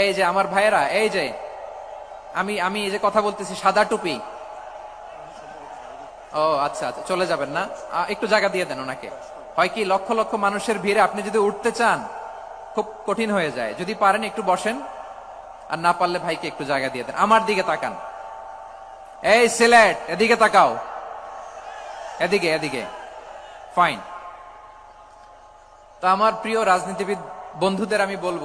এই যে আমার ভাইয়েরা, এই যে, আমি আমি এই যে কথা বলতেছি, সাদা টুপি। ও আচ্ছা আচ্ছা চলে যাবেন না? একটু জায়গা দিয়ে দেন ওনাকে। হয় কি, লক্ষ লক্ষ মানুষের ভিড়ে আপনি যদি উঠতে চান, খুব কঠিন হয়ে যায়। যদি পারেন একটু বসেন, আর না পারলে ভাইকে একটু জায়গা দিয়ে দেন। আমার দিকে তাকান। এই সিলেট, এদিকে তাকাও। এদিকে এদিকে। ফাইন তো আমার প্রিয় রাজনীতিবিদ বন্ধুদের আমি বলব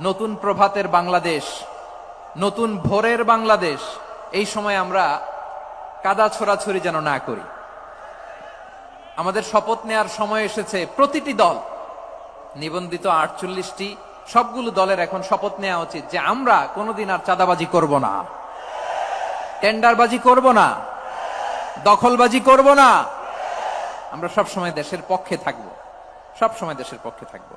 নতুন প্রভাতের বাংলাদেশ, নতুন ভোরের বাংলাদেশ, এই সময় আমরা কাদা ছোড়াছড়ি যেন না করি। আমাদের শপথ নেয়ার সময় এসেছে প্রতিটি দল, নিবন্ধিত আটচল্লিশটি, সবগুলো দলের এখন শপথ নেওয়া উচিত যে আমরা কোনোদিন আর চাঁদাবাজি করব না। টেন্ডারবাজি করব না। দখলবাজি করব না। আমরা সব সময় দেশের পক্ষে থাকব। সব সময় দেশের পক্ষে থাকব।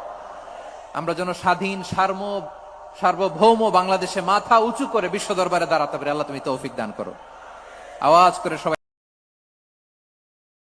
আমরা যেন স্বাধীন, সার্ম, সার্বভৌম বাংলাদেশে মাথা উঁচু করে বিশ্ব দরবারে দাঁড়াতে পারি। আল্লাহ তুমি তৌফিক দান করো। আওয়াজ করে সবাই